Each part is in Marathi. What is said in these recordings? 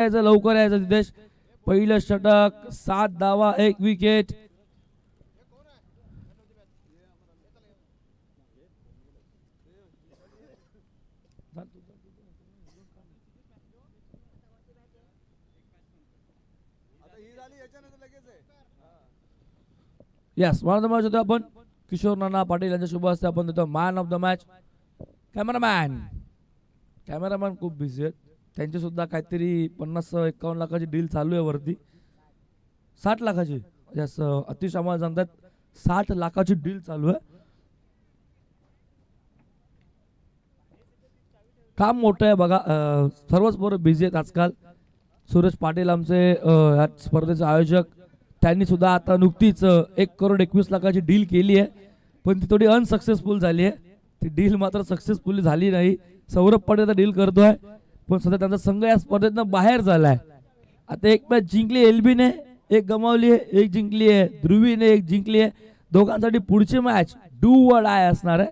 यायचं लवकर यायचं सिद्धेश पहिलं षटक सात धावा एक wicket yes one of the match होतो आपण. किशोर नाना पाटील यांच्या शुभ हस्ते आपण देतो man of the match cameraman cameraman खूप बिझी आहेत. त्यांची सुद्धा काहीतरी पन्नास एकावन्न लाखाची डील चालू आहे वरती. साठ लाखाची. म्हणजे जास्त अतिश आम्हाला सांगतात साठ लाखाची डील चालू आहे. काम मोठं आहे बघा. सर्वच पोरं बिझी आहेत आजकाल. सुरेश पाटील आमचे या स्पर्धेचे आयोजक. त्यांनी सुद्धा आता नुकतीच एक करोड एकवीस लाखाची डील केली आहे. पण ती थोडी अनसक्सेसफुल झाली आहे. ती डील मात्र सक्सेसफुल झाली नाही. सौरभ पाटील डील करतोय. पण सध्या त्यांचा संघ या स्पर्धेतनं बाहेर झालाय. आता एक मॅच जिंकली एलबीने एक गमावली आहे एक जिंकली आहे. ध्रुवीने एक जिंकली आहे. दोघांसाठी पुढची मॅच डू वर आय असणार आहे.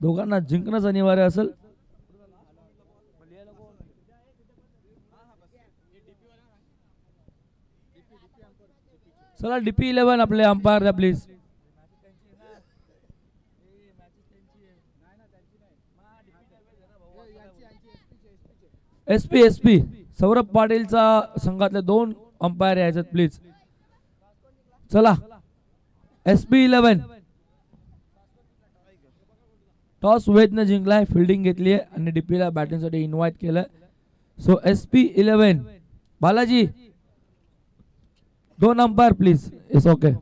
दोघांना जिंकणंच अनिवार्य असेल. चला डीपी इलेव्हन आपले अंपायर द्या please S P S P Saurabh पाटीलचा संघातले दोन अंपायर यायचे प्लीज चला. एस पी इलेव्हन टॉस वेदनं जिंकलाय फिल्डिंग घेतली आहे आणि डीपीला बॅटिंगसाठी इन्व्हाइट केलं so S P eleven Balaji. दोन अंपायर प्लीज इट्स ओके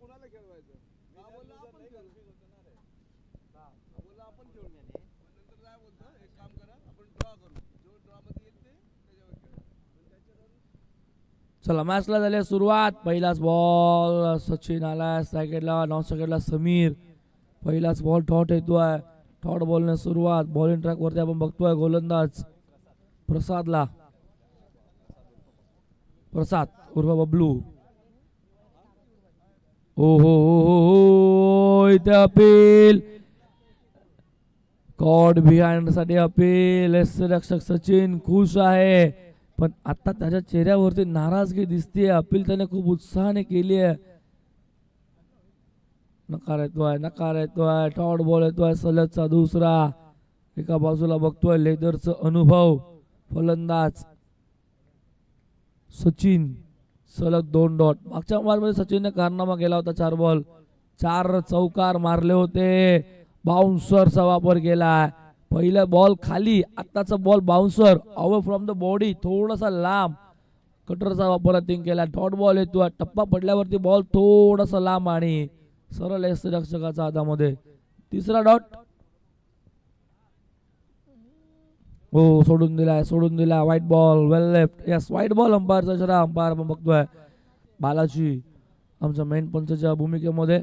कोणाला खेळवायचं? का बोलला आपण खेळू. बोलला आपण खेळू. नंतर काय बोलतो? एक काम करा आपण ड्रॉ करू. जो ड्रॉ मध्ये येईल ते त्याच्यावर खेळू. पण त्याच्यावर चला मॅचला झाली सुरुवात. पहिलाच बॉल सचिन आलाय सेकंडला नॉन सेकंडला समीर. पहिलाच बॉल टॉट येतोय. टॉट बॉलने सुरुवात. बॉलिंग ट्रॅक वरती आपण बघतोय गोलंदाज. प्रसादला. प्रसाद उर्फ बबलू. ओ हो हो हो इथे अपील. कॉड बिहाइंडसाठी अपील रक्षक सचिन खुश आहे. पण आता त्याच्या चेहऱ्यावरती नाराजगी दिसते अपील त्याने खूप उत्साहाने केली आहे. नकार येतोय नकार येतोय. टॉट बॉल येतोय सलगचा दुसरा. एका बाजूला बघतोय लेदरचा अनुभव. फलंदाज. सचिन सलग दोन डॉट. मागच्या मध्ये सचिनने कारनामा केला होता चार बॉल. चार चौकार मारले होते. बाउन्सरचा वापर केला पहिला बॉल खाली आत्ताचा ball bouncer away from the body थोडासा लांब. कटरचा वापर तिने केला. डॉट बॉल येतो टप्पा पडल्यावरती बॉल थोडासा लांब आणि सरळ रक्षकाचा हातामध्ये. तिसरा डॉट हो सोडून दिलाय सोडून दिला white ball well left yes white ball अंपायरचा इशारा अंपायर आपण बघतोय. बालाजी आमच्या मेन पंचच्या भूमिकेमध्ये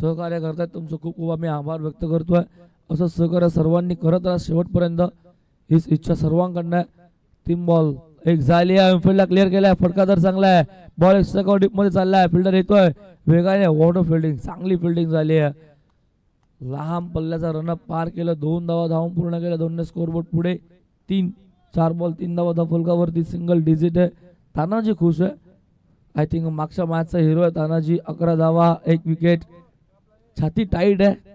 सहकार्य करतायत. तुमचं खूप खूप आम्ही आभार व्यक्त करतोय. असं सहकार्य सर्वांनी करत राहा. शेवटपर्यंत हीच इच्छा सर्वांकडनं आहे. तीन बॉल एक झाली आहे. एमफिल्डला क्लिअर केलाय. फटका तर चांगला आहे. बॉल एक्स्ट्रा डीपमध्ये चाललाय. फिल्डर येतोय. वेगाने वॉटर फिल्डिंग चांगली फिल्डिंग झाली आहे. लहान पल्ल्याचा रनअप पार केलं. दोन धावा धावून पूर्ण केलं. दोनने स्कोरबोर्ड पुढे. तीन चार बॉल तीन धावा धाव फलकावरती सिंगल डिजिट आहे. तानाजी खुश आहे. आय थिंक मागच्या मॅचचा हिरो आहे तानाजी. अकरा धावा एक विकेट छाती टाईट आहे.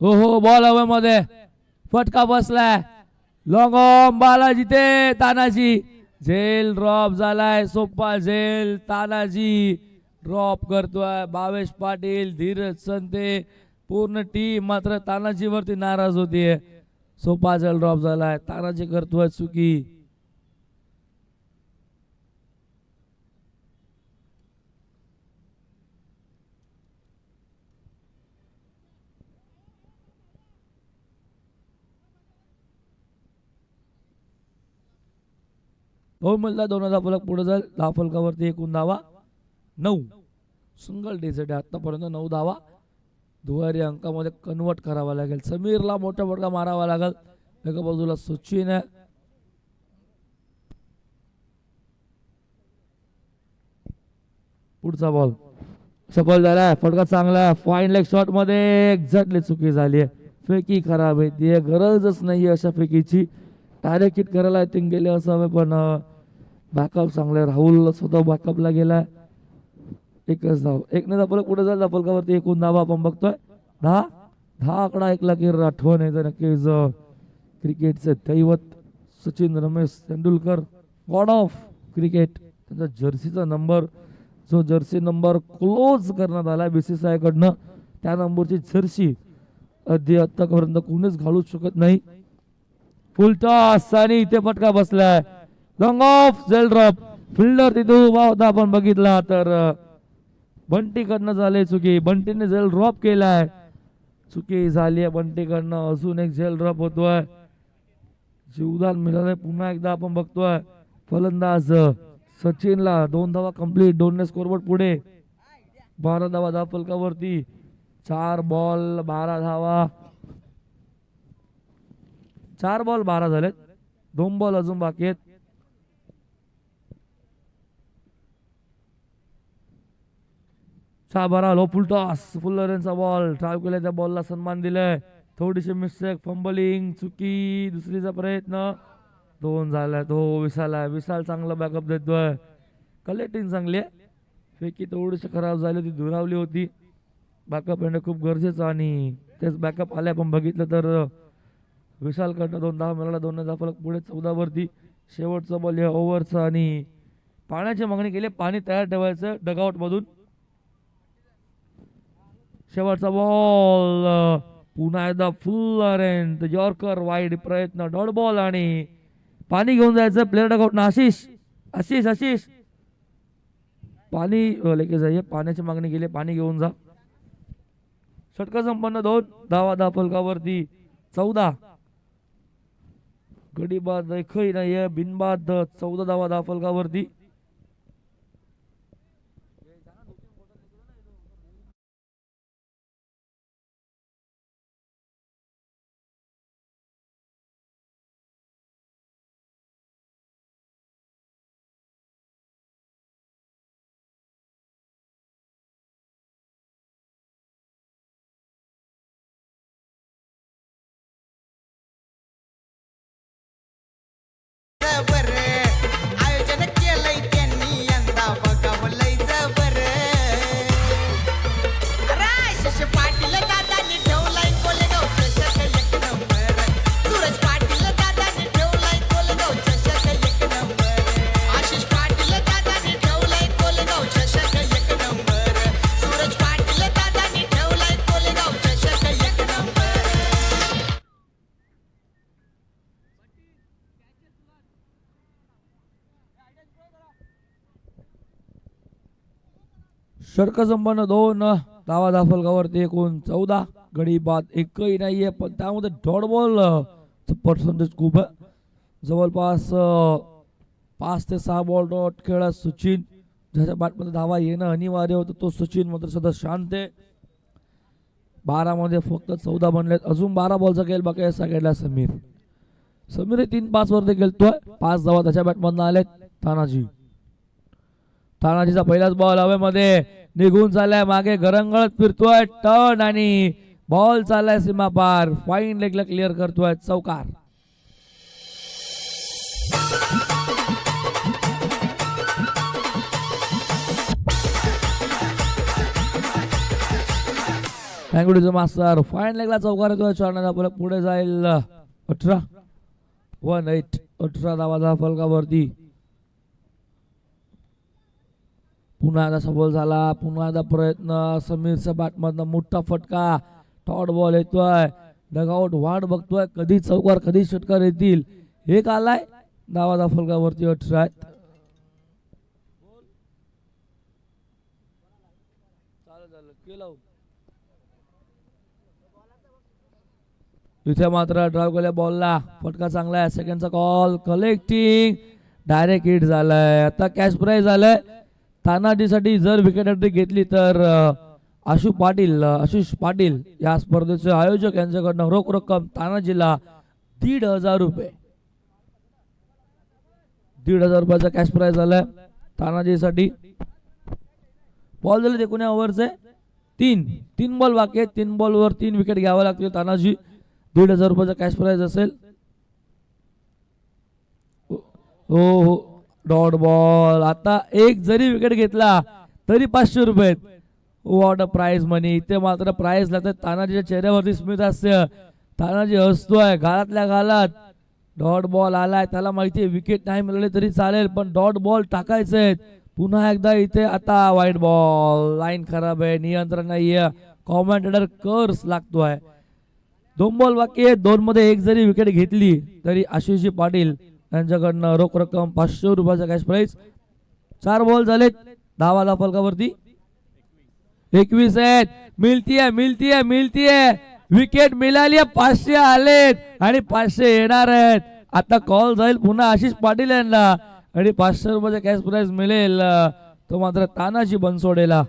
हो हो बॉल हवेमध्ये फटका बसलाय. लॉंग बालाजी ते तानाजी. झेल ड्रॉप झालाय सोप्पा झेल तानाजी. ड्रॉप करतोय भावेश पाटील धीरज संते. पूर्ण टीम मात्र तानाजीवरती नाराज होतीये. सोपा झेल ड्रॉप झालाय तानाजी करतोय चुकी. दोन मधला दोन हजार फलक पुढे जाईल दहा फलकावरती एकूण धावा नऊ. सिंगल डेसाठी आतापर्यंत नऊ धावा. दुवारी अंकामध्ये कन्वर्ट करावा लागेल. समीरला मोठा फटका मारावा लागेल. एका बाजूला सचिन आहे. पुढचा बॉल सफल झाला फटका चांगला आहे. फाईन लेग शॉटमध्ये एक्झॅक्टली चुकी झाली आहे. फेकी खराब आहे. ती गरजच नाही अशा फेकीची. डायरेक्ट हिट करायला आय थिंक गेले असावे पण बॅकअप चांगले राहुल स्वतः बॅकअपला गेलाय एकच धाव. एक नाही धापलं कुठे जाईल धापलकावरती एकूण धावा आपण बघतोय. दहा? दहा आकडा ऐकला की आठवण येते नक्कीच अं, क्रिकेटचे दैवत Sachin Ramesh Tendulkar. God of cricket त्यांचा जर्सीचा नंबर. जो जर्सी नंबर क्लोज करण्यात आला बी सी सी आय कडनं त्या नंबरची जर्सी अगदी आत्तापर्यंत कोणीच घालू शकत नाही. फुल टॉस आणि इथे फटका बसलाय. लॉंग ऑफ जेल ड्रॉप फिल्डर तिथे उभा होता आपण बघितला. तर बंटीकडनं झाले चुकी. बंटीने जेल ड्रॉप केलाय. चुकी झाली आहे बंटीकडनं. अजून एक झेल ड्रॉप होतोय. जीवदान मिळालंय. पुन्हा एकदा आपण बघतोय. फलंदाज सचिनला दोन धावा कंप्लीट दोनने स्कोरबोर्ड पुढे. बारा धावा धाव फलकावरती चार बॉल बारा धावा. चार बॉल बारा झालेत. दोन बॉल अजून बाकी आहेत. सहा लो फुल टॉस. फुल्लरेंचा बॉल. ट्राय केलाय त्या बॉलला सन्मान दिलाय. थोडीशी मिस्टेक फंबलिंग चुकी दुसरीचा प्रयत्न. दोन झाला तो विशाल आहे विशाल चांगला बॅकअप देतोय. कलेक्टिंग चांगली आहे. फेकी थोडीशी खराब झाली होती दुरावली होती. बॅकअप येणं खूप गरजेचं आणि तेच बॅकअप आले आपण बघितलं तर विशालकडनं दोन दहा मिळाला दोन दहा फलक पुढे चौदावरती शेवटचा बॉल या ओव्हरचा आणि पाण्याची मागणी केली. पाणी तयार ठेवायचं डगआउटमधून शेवटचा बॉल पुन्हा एकदा फुल रेंट यॉर्कर वाईड प्रयत्न. डॉट बॉल आणि पाणी घेऊन जायचं. Player dugout Ashish. Ashish Ashish. पाणी अ, लेके पाण्याची मागणी केली. पाणी घेऊन जा. षटक संपन्न दोन. दहा दहा फलकावरती. चौदा. गडी बाद एकही नाहीये. बिनबाद चौदा धावा दहा फलकावरती. षटक संपन्न दोन धावा दाफलकावरती एकूण चौदा. गडी बाद एकही नाही आहे पण त्यामध्ये डॉट बॉल पर्सेंटेज खूप आहे. जवळपास पाच ते सहा बॉल डॉट खेळा सचिन ज्याच्या बॅटमध्ये धावा येणं अनिवार्य होतं तो सचिन मात्र सध्या शांत आहे. बारामध्ये फक्त चौदा बनलेत अजून बारा बॉलचा गेल बाकी आहे सगळ्याला समीर. समीर हे तीन पाच वरती खेळतोय. पाच धावा त्याच्या बॅटमधनं आलेत तानाजी. तानाजीचा पहिलाच बॉल हवेमध्ये. निघून चाललाय मागे गरंगळत फिरतोय टर्न आणि बॉल चाललाय सीमा पार फाईन लेगला क्लिअर करतोय चौकार. थँक्यू मास्टर फाईन लेगला चौकार येतोय. चरणाचा फलक पुढे जाईल. अठरा वन एट अठरा धावाचा फलकावरती. पुन्हा एकदा सबोल झाला पुन्हा एकदा प्रयत्न समीरच्या बॅटमधनं मोठा फटका टॉट बॉल येतोय. डगआउट वाट बघतोय कधी चौकार कधी षटकार येतील. एक आलाय? धावाचा फलकावरती अठरा आहेत इथे मात्र ड्राईव्ह केल्या बॉलला फटका चांगला आहे सेकंडचा कॉल कलेक्टिंग डायरेक्ट हिट झालाय. आता कॅश प्राईज झालंय तानाजीसाठी जर विकेट घेतली तर आशू आशु पाटील आशिष पाटील या स्पर्धेचे आयोजक यांच्याकडनं रोख रक्कम तानाजीला दीड हजार रुपये. दीड हजार रुपयाचा कॅश प्राईज झालाय तानाजीसाठी. बॉल झाले एकूण ओव्हरचे? तीन. तीन बॉल बाकी आहेत. तीन बॉलवर तीन विकेट घ्यावं लागतील तानाजी. दीड हजार रुपयाचा कॅश प्राईज असेल. हो हो. डॉट बॉल आता एक जरी विकेट घेतला तरी पाचशे रुपये वॉट अ प्राइज मनी इथे मात्र प्राइज लागतात तानाजीच्या चेहऱ्यावरती स्मित हास्य. तानाजी हसतोय गालातल्या गालात डॉट बॉल आलाय. त्याला माहिती आहे विकेट नाही मिळाले तरी चालेल पण डॉट बॉल टाकायचे पुन्हा एकदा इथे आता वाईट बॉल लाईन खराब आहे नियंत्रण नाहीये. कॉमेंटेटर कर्स लागतोय दोन बॉल बाकी आहे दोन मध्ये एक जरी विकेट घेतली तरी आशिषजी पाटील यांच्याकडनं रोख रक्कम पाचशे रुपयाचा कॅश प्राईज चार बॉल झालेत. दहा फलकावरती. एकवीस आहेत. मिळतीये मिळतीये मिळतीये. विकेट मिळाली आहे, पाचशे आलेत. आणि पाचशे येणार आहेत. आता कॉल जाईल पुन्हा आशिष पाटील यांना. आणि पाचशे रुपयाचा कॅश प्राईज मिळेल. तो मात्र तानाजी बनसोडेला.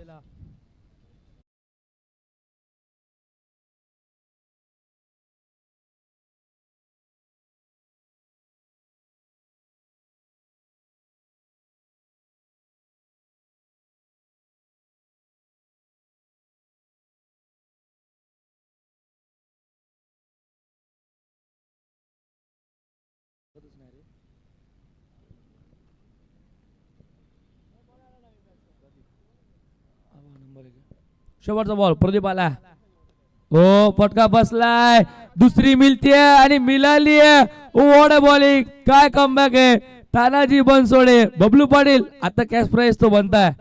शेवटचा बॉल प्रदीप आला. हो फटका बसलाय. दुसरी मिळतीये आणि मिळाली वॉट बॉलिंग काय कमबॅक आहे. तानाजी बनसोडे बबलू पाटील. आता कॅश प्राईज तो बनताय.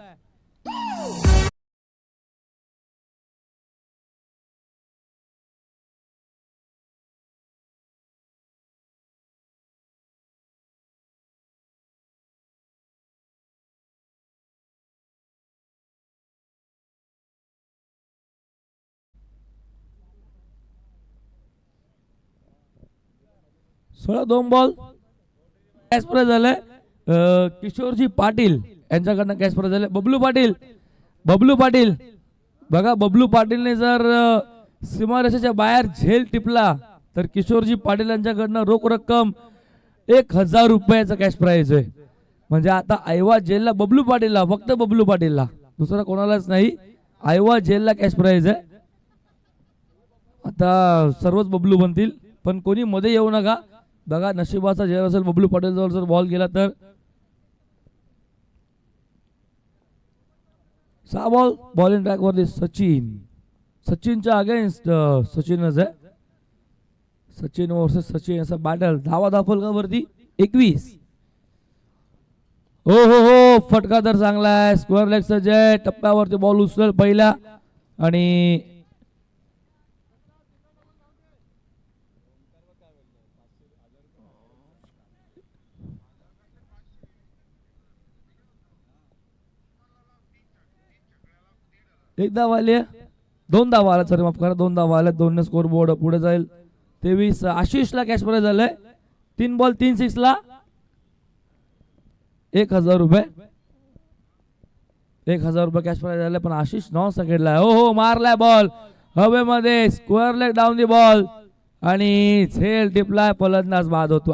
सोळा दोन बॉल कॅश प्राईज झाले किशोरजी पाटील. यांच्याकडनं कॅश प्राईज झाले बबलू पाटील. बबलू पाटील. बघा बबलू पाटीलने जर सीमारेषेच्या बाहेर झेल टिपला तर किशोरजी पाटील यांच्याकडनं रोख रक्कम एक हजार रुपयाचा कॅश प्राईज आहे. म्हणजे आता आयवा जेलला बबलू पाटीलला फक्त बबलू पाटीलला. दुसरा कोणालाच नाही. आयवा जेलला कॅश प्राईज आहे. आता सर्वच बबलू बनतील. पण कोणी मध्ये येऊ नका. बघा नशिबाचा जर असेल बबलू पाटील जवळ जर बॉल गेला तर? सहा बॉल बॉलिंग ट्रॅक वरती सचिन. सचिनच्या अगेन्स्ट सचिनच आहे. सचिन वर्सेस सचिन असं बॅटल धावा दाखवल का वरती? एकवीस. हो हो हो फटका तर चांगला आहे. स्क्वेअर लेगचा जय टप्प्यावरती बॉल उचलेल पहिला. आणि एक धाव दोनदा वाला दोन धावा आल्या सॉरी माफ करा दोन धावा आल्या दोन स्कोर बोर्ड पुढे जाईल. तेवीस आशिषला कॅश प्राईज झालंय तीन बॉल तीन सिक्सला एक हजार रुपये. एक हजार रुपये कॅश प्राईज झाले पण आशिष नॉन सेकंडला हो हो मारलाय बॉल हवेमध्ये square leg down the ball आणि झेल टिपलाय फलंदाज बाद होतो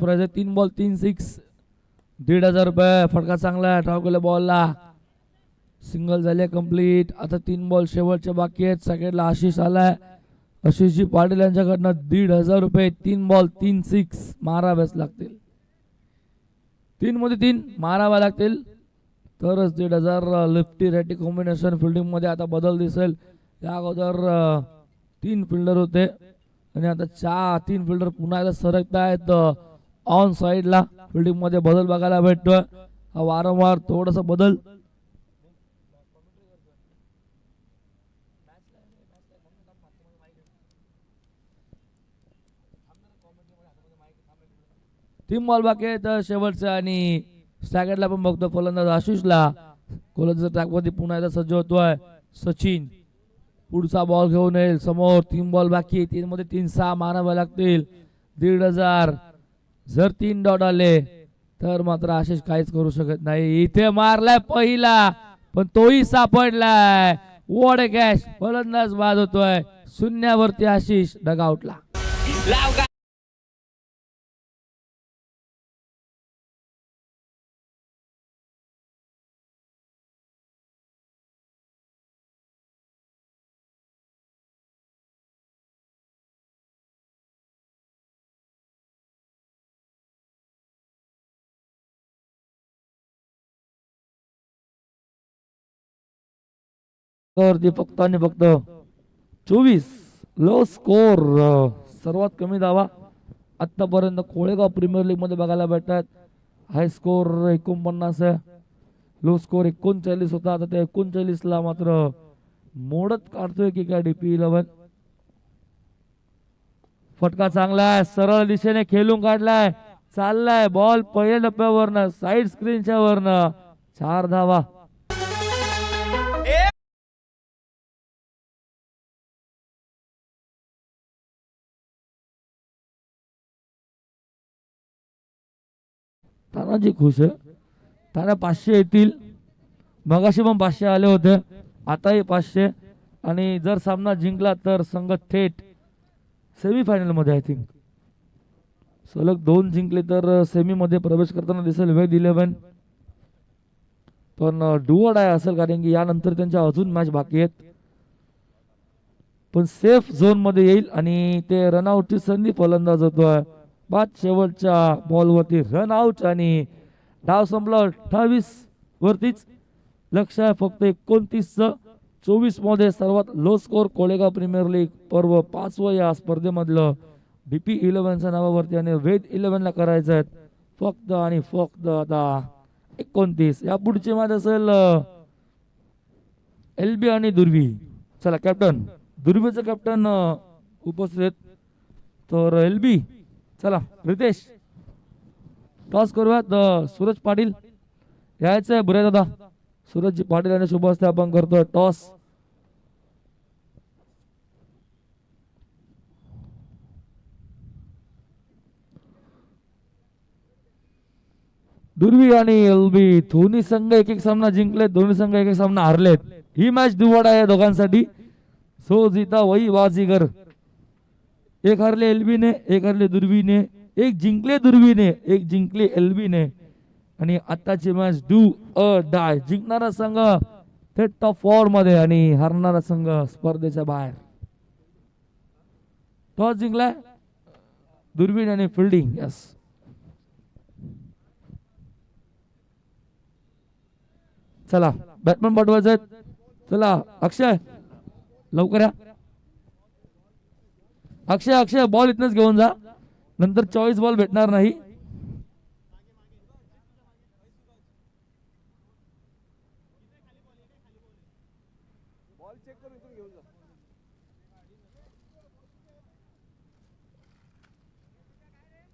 प्राइज तीन बॉल तीन सिक्स दीड हजार रुपये. फटका चांगला आहे ड्राव केला बॉलला सिंगल झाले कंप्लीट आता तीन बॉल शेवटचे बाकी आहेत. सेकंडला आशिष आलाय. आशिषजी पाटील यांच्याकडनं दीड हजार रुपये. तीन बॉल तीन सिक्स माराव्याच लागतील. तीन मध्ये तीन माराव्या लागतील. तरच दीड हजार लिफ्टी रेटी कॉम्बिनेशन फिल्डिंगमध्ये आता बदल दिसेल. या अगोदर तीन फिल्डर होते. आणि आता चार तीन फिल्डर पुन्हा एकदा सरकत आहेत ऑन साईडला फिल्डिंगमध्ये बदल बघायला भेटतोय. हा वारंवार थोडासा बदल. तीन बॉल बाकी आहेत शेवटचा आणि स्टॅगरला पण बघतो फलंदाज आशिषला. कोलंदाज ट्रॅकवरती पुन्हा एकदा सज्ज होतोय सचिन. पुढचा बॉल घेऊन येईल. समोर तीन बॉल बाकी तीन मध्ये तीन सहा मारावे लागतील. दीड हजार. जर तीन डॉट आले तर मात्र आशिष काहीच करू शकत नाही. इथे मारलाय पहिला पण तोही सापडलाय. वॉड कॅश फलंदाज बाद होतोय. शून्यावरती आशिष डगआउटला. वरती फक्त आणि फक्त चोवीस. लो स्कोर सर्वात कमी धावा. आतापर्यंत कोळेगाव प्रीमियर लीगमध्ये बघायला भेटतात. हाय स्कोर एकोणपन्नास आहे. लो स्कोर एकोणचाळीस होता. आता त्या एकोणचाळीस ला मात्र मोडत काढतोय की काय डीपी इलेव्हन फटका चांगला आहे. सरळ दिशेने खेळून काढलाय. चाललाय. बॉल पहिल्या टप्प्यावरनं साईड स्क्रीनच्या वरनं. चार धावा. तानाजी खुश आहे ताना पाचशे येतील. मगाशी पण पाचशे आले होते. आताही पाचशे. आणि जर सामना जिंकला तर संघ थेट सेमीफायनलमध्ये आय थिंक सलग दोन जिंकले तर सेमी मध्ये प्रवेश करताना दिसेल वेद इलेव्हन. पण डुअड आहे असेल कारण की यानंतर त्यांच्या अजून मॅच बाकी आहेत. पण सेफ झोनमध्ये येईल आणि ते रनआउटची संधी फलंदाज होतो आहे बाद शेवटच्या बॉलवरती रन आउट आणि डाव संपला अठ्ठावीस वरतीच. लक्ष आहे फक्त एकोणतीस चोवीसमध्ये सर्वात low score Kolegaon premier league पर्व पाचवं या स्पर्धेमधलं. डीपी इलेव्हनच्या नावावरती आणि वेद इलेव्हनला करायचं आहे. फक्त आणि फक्त आता एकोणतीस. या पुढची मॅच असेल एल बी आणि दुर्वी. चला कॅप्टन दुर्वीचं कॅप्टन उपस्थित तर एल बी चला रितेश. टॉस करूयात सूरज पाटील. यायचं आहे बुरे दादा. सूरज पाटील आणि शुभ आपण करतोय टॉस. दुर्वी आणि एलबी दोन्ही संघ एक एक सामना जिंकलेत दोन्ही संघ एक एक सामना हरलेत. ही मॅच दुवड आहे दोघांसाठी. सो जिता वही बाजीगर एक हरले एलबीने एक हरले दुर्बीने एक जिंकले दुर्बीने एक जिंकले एलबीने आणि आत्ताची मॅच डू अ डाय जिंकणारा संघ थेट टॉप फोरमध्ये आणि हरणारा संघ स्पर्धेच्या बाहेर. टॉस जिंकलाय? दुर्बीण आणि फिल्डिंग यस चला बॅटमॅन पाठवायचं चला अक्षय लवकर या. अक्षय अक्षय बॉल इथनच घेऊन जा. नंतर चॉईस बॉल भेटणार नाही बॉल चेक करून इथून घेऊन जा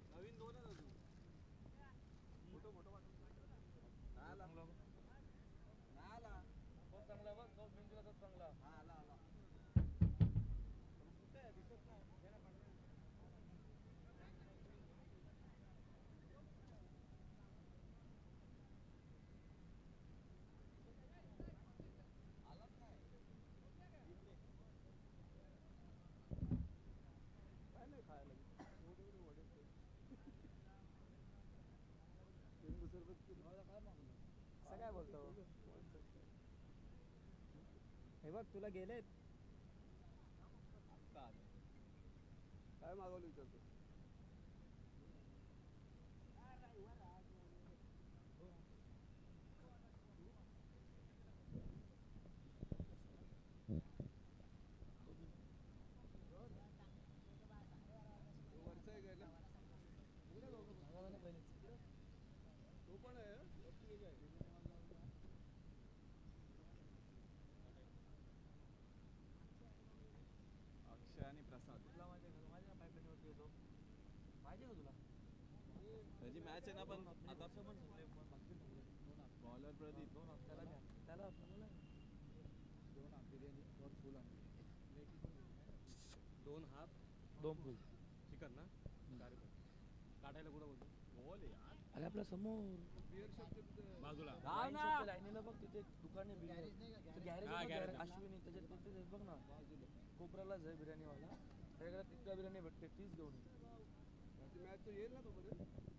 नवीन दोनच अजून फोटो फोटो नाही आला नाही आला हा, आला आला कुठे आहे? दिसत नाही असं हे बघ तुला गेलेत? काय मागवलं विचारतो वरचं आहे काय ना? तो पण आहे वरती एक आहे. अक्षय आणि प्रसाद त्याची मॅच आहे ना पण आता बॉलर प्रदीप दोन हाफ बिर्याणी दोन फुल दोन हाफ. दोन फुल चिकन ना? काढायला कुठं बोलतो? बॉल यार. अरे आपल्यासमोर. बाजूला. लाईनीला बघ तिथे दुकान आहे बिर्याणी. गॅरेज. अश्विनी त्याच्यात तिथे ते बघ ना. कोपऱ्यालाच आहे बिर्याणी वाला त्याच्याकडे तिथल्या बिर्याणी भेटते तीच घेऊन. मॅच तो येईल ना तोपर्यंत.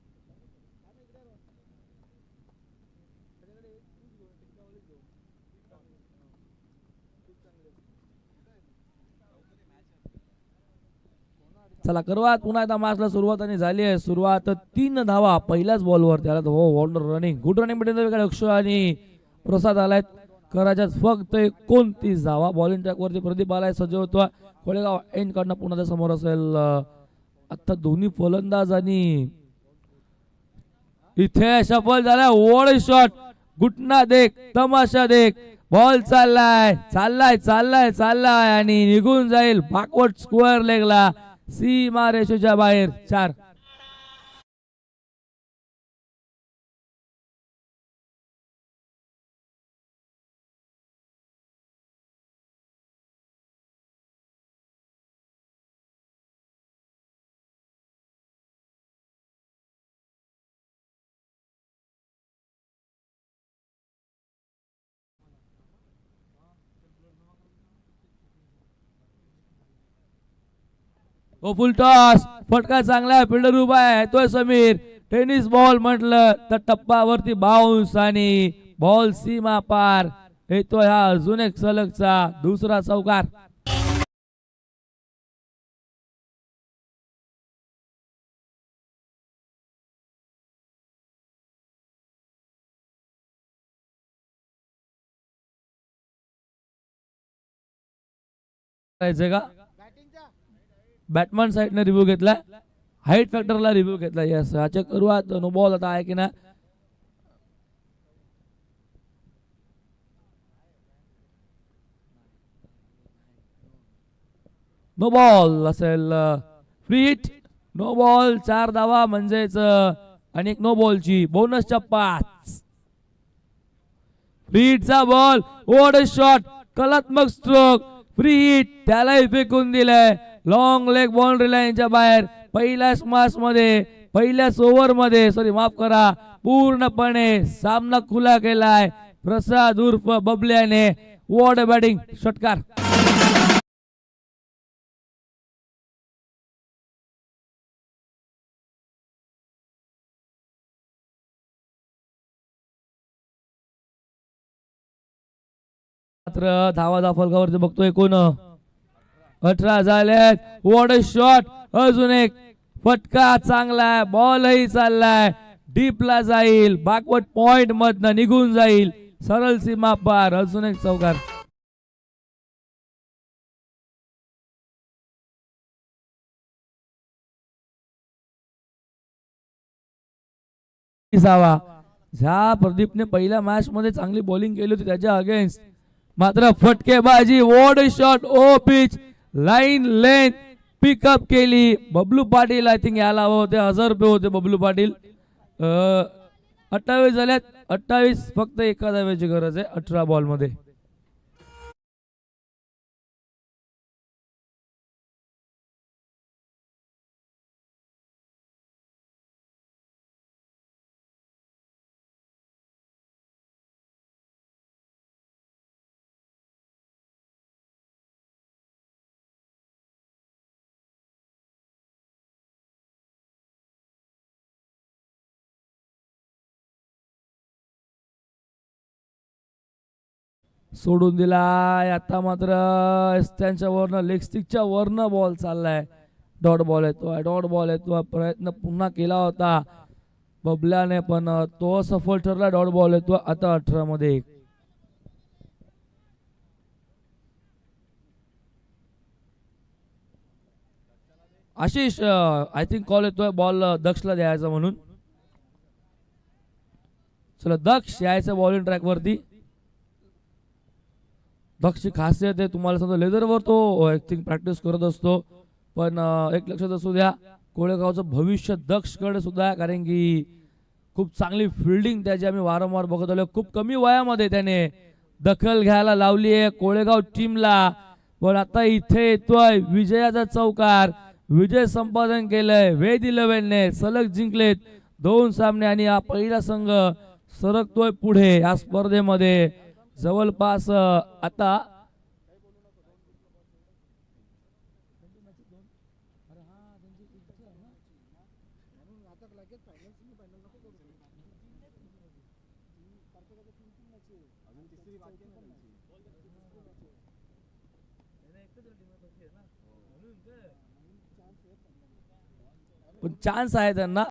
चला करवात. पुन्हा एकदा मॅचला सुरुवात आणि झाली आहे. सुरुवात तीन धावा. पहिल्याच बॉलवर त्याला हो ऑलर रनिंग गुड रनिंग भेटेल अक्ष आणि प्रसाद आलायत कराच्यात फक्त एकोणतीस धावा. बॉलिंग ट्रॅक वरती प्रदीप आलाय सज्ज होतो कोळेगाव एंड काढणं पुन्हा समोर असेल आता दोन्ही फलंदाज आणि इथे सफल झाला ओळ शॉट. गुटना देख तमाशा देख. बॉल चाललाय चाललाय चाललाय चाललाय आणि निघून जाईल बॅकवर्ड स्क्वेअर लेगला सीमा रेषेच्या बाहेर चार. ओ फुल टॉस फटका चांगला फिल्डर उभा आहे. तो समीर. टेनिस बॉल म्हटलं तर टप्पावरती बाउन्स आणि बॉल सीमा पार. येतो हा अजून एक सलगचा दुसरा चौकार. करायचंय का? बॅटमॅन साईडने रिव्ह्यू घेतला. हाईट फॅक्टरला रिव्ह्यू घेतला. यस ह्याच्या करूयात नो बॉल आता आहे की ना नो बॉल असेल. फ्री हिट नो बॉल चार धावा म्हणजेच आणि एक नो बॉलची बोनसच्या पाच. फ्री हिटचा बॉल ओड शॉट कलात्मक स्ट्रोक फ्री हिट त्यालाही फेकून दिलाय. लॉंग लेग बाउंड्री लाईनच्या बाहेर पहिल्या स्मासमध्ये पहिल्याच ओव्हरमध्ये सॉरी माफ करा पूर्णपणे सामना खुला केलाय. प्रसाद उर्फ बबल्याने वॉर्ड बॅटिंग षटकार. मात्र धावा दाफलकावरती बघतोय कोण? अठरा झाल्यात वॉट शॉट अजून एक. फटका चांगलाय. बॉलही चाललाय. डीपला जाईल. बॅकवर्ड पॉइंट मधनं निघून जाईल. सरळ सीमा पार. अजून एक चौकार विसावा ज्या प्रदीपने पहिल्या मॅच मध्ये चांगली बॉलिंग केली होती त्याच्या अगेन्स्ट मात्र फटकेबाजी. वॉड शॉट ओ पिच लाईन लेंथ पिकअप केली. बबलू पाटील आय थिंक याला हवं होते हजार रुपये होते बबलू पाटील. अठ्ठावीस झाल्यात. अठ्ठावीस फक्त एका धाव्याची गरज आहे अठरा बॉल सोडून दिलाय. आता मात्र त्यांच्या वरनं लेगस्टिकच्या वरनं बॉल चाललाय. डॉट बॉल येतोय डॉट बॉल येतो प्रयत्न पुन्हा केला होता. बबल्याने पण तो सफल ठरला. डॉट बॉल येतो आता अठरा मध्ये. आशिष आय थिंक कॉल येतोय. बॉल दक्षला द्यायचा म्हणून. चला दक्ष यायचं बॉलिंग ट्रॅक वरती. दक्षची खासियत आहे. तुम्हाला समजा लेदरवर तो आय थिंक प्रॅक्टिस करत असतो. पण एक लक्षात असू द्या कोळेगावचं भविष्य दक्षकडे सुद्धा आहे कारण की खूप चांगली फिल्डिंग त्याची आम्ही वारंवार बघत आलो. खूप कमी वयामध्ये त्याने दखल घ्यायला लावली आहे कोळेगाव टीमला पण आता इथे येतोय विजयाचा चौकार. विजय संपादन केलंय. वेद इलेव्हनने सलग जिंकलेत दोन सामने आणि हा पहिला संघ सरकतोय पुढे या स्पर्धेमध्ये. जवळपास आता पण चान्स आहे त्यांना.